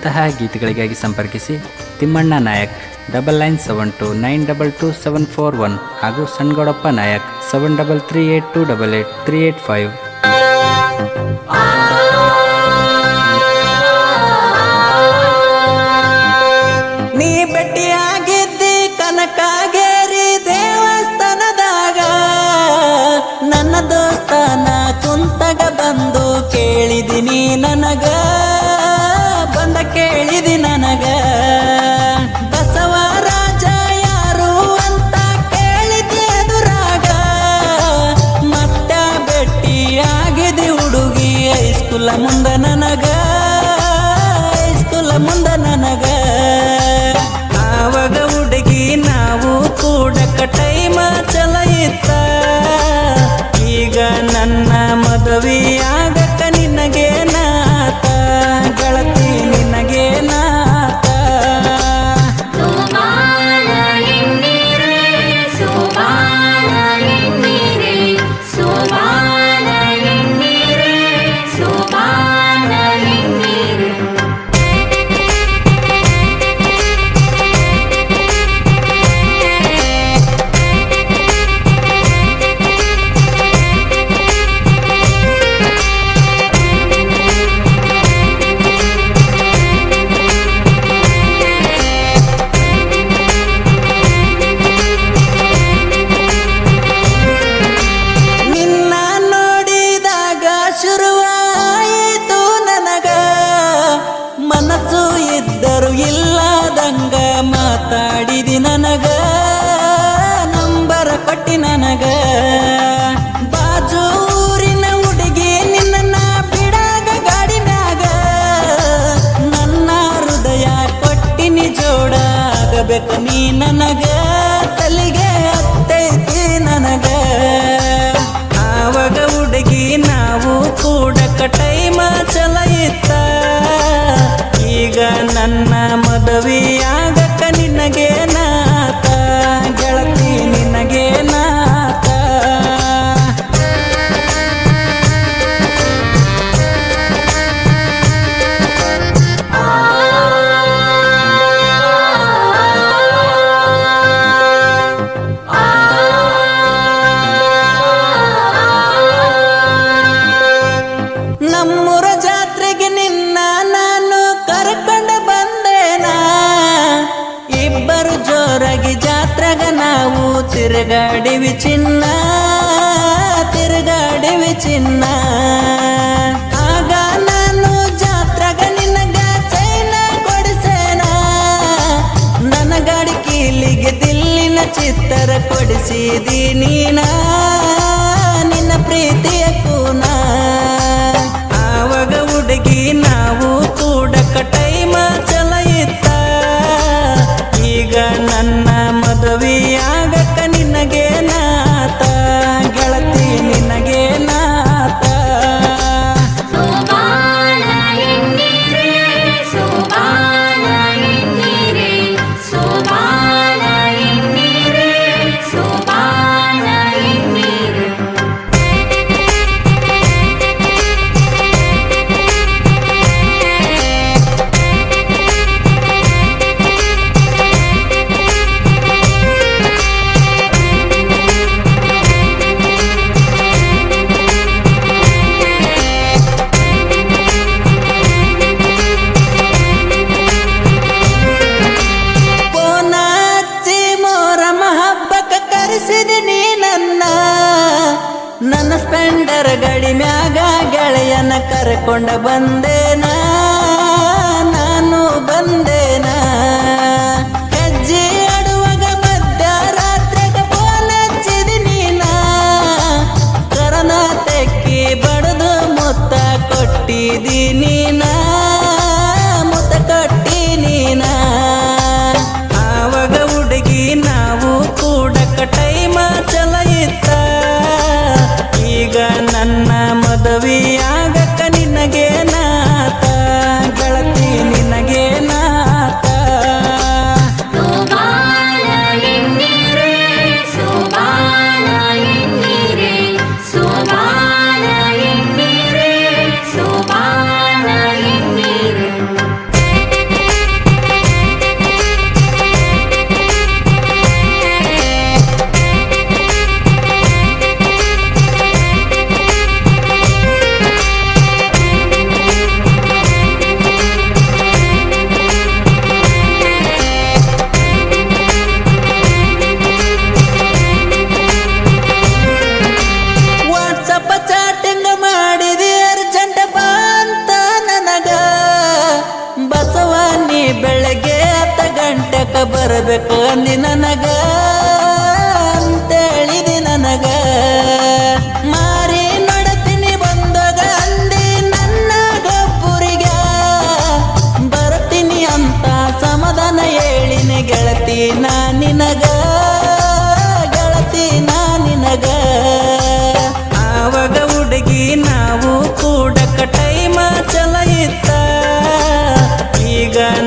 ಇಂತಹ ಗೀತೆಗಳಿಗಾಗಿ ಸಂಪರ್ಕಿಸಿ Thimmanna Nayak double nine seven two nine double two seven four one ಹಾಗೂ Sangowdappa Nayak seven double three eight two double eight three eight five ನನಗ ತಲಿಗೆ ಅತ್ತೈತಿ ನನಗ. ಆವಾಗ ಹುಡುಗಿ ನಾವು ಕೂಡ ಕಟೈಮ ಚಲಯಿತ ಈಗ ನನ್ನ ಮದುವೆ తిరగాడివి చిన్న తిరగాడివి చిన్న ಆಗ ನಾನು ಜಾತ್ರಾಗ ನಿನಗ ಚೈನ ಕೊಡಿಸೇನ. ನನ್ನ ಗಾಡಿ ಕೀಲಿಗೆ ದಿಲ್ಲಿನ ಚಿತ್ರ ಕೊಡಿಸಿದಿ ನೀನಾ. ನಿನ್ನ ಪ್ರೀತಿ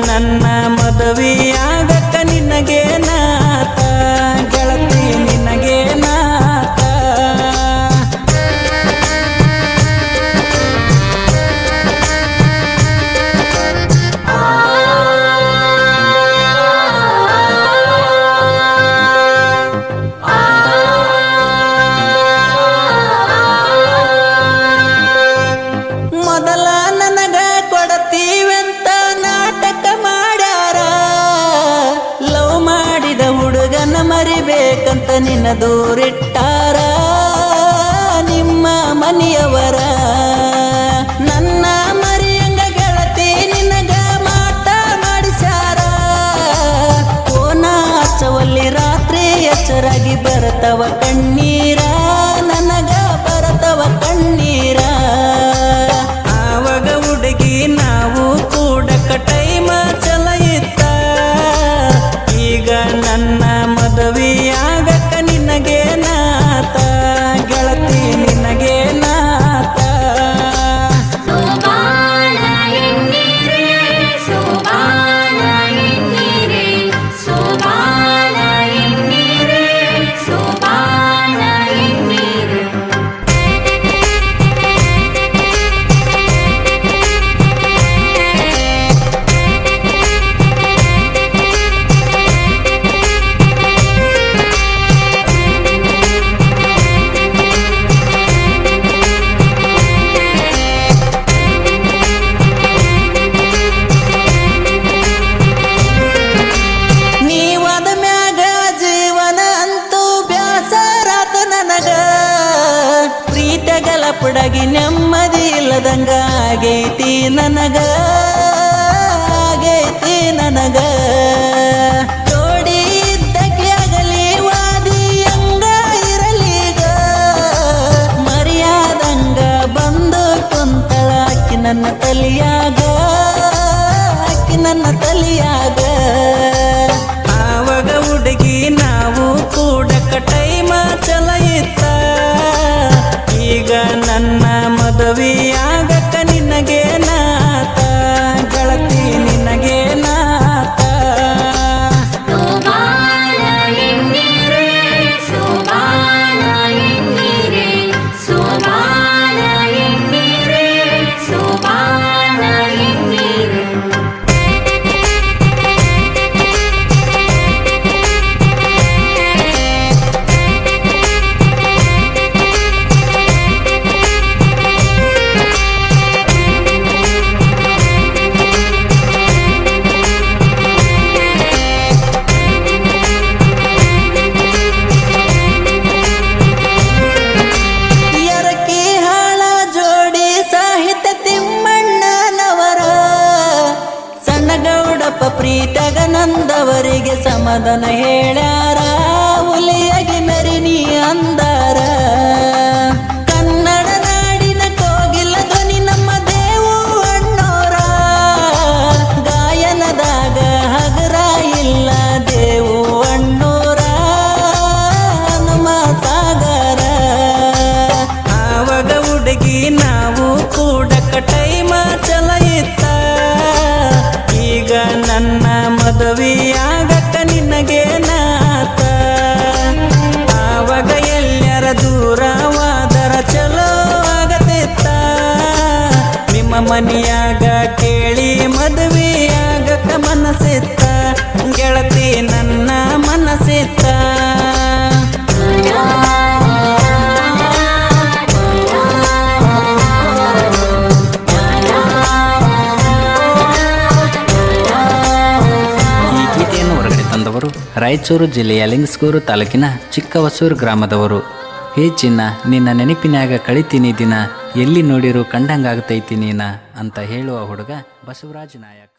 ನನ್ನ আদরের ಆಗದಂಗ ಆಗೈತಿ ನನಗ ಆಗೈತಿ ನನಗ. ಜೋಡಿ ಇದ್ದಕ್ಕೆ ಆಗಲಿ ವಾದಿ ಹಂಗ ಇರಲಿಗ ಮರ್ಯಾದಂಗ ಬಂದು ಕುಂತಳ ಅಕ್ಕಿ ನನ್ನ ತಲಿಯಾಗ ಅಕ್ಕಿ ನನ್ನ ತಲಿಯಾಗ. ಸಾಧನ ಹೇ ಮನಿಯಾಗ ಕೇಳಿ ಮದುವೆಯಾಗಕ ಮನಸ್ಸಿತ್ತ ಗೆಳತಿ ನನ್ನ ಮನಸ್ಸಿತ್ತ. ತಂದವರು ರಾಯಚೂರು ಜಿಲ್ಲೆಯ ಲಿಂಗ್ಸ್ಗೂರು ತಾಲೂಕಿನ ಚಿಕ್ಕವಸೂರು ಗ್ರಾಮದವರು. ಹೇ ಚಿನ್ನ, ನಿನ್ನ ನೆನಪಿನ್ಯಾಗ ಕಳಿತೀನಿ ದಿನ, ಎಲ್ಲಿ ನೋಡಿರು ಕಂಡಂಗಾಗ್ತೈತಿ ನೀನ, ಅಂತ ಹೇಳುವ ಹುಡುಗ ಬಸವರಾಜ ನಾಯಕ್.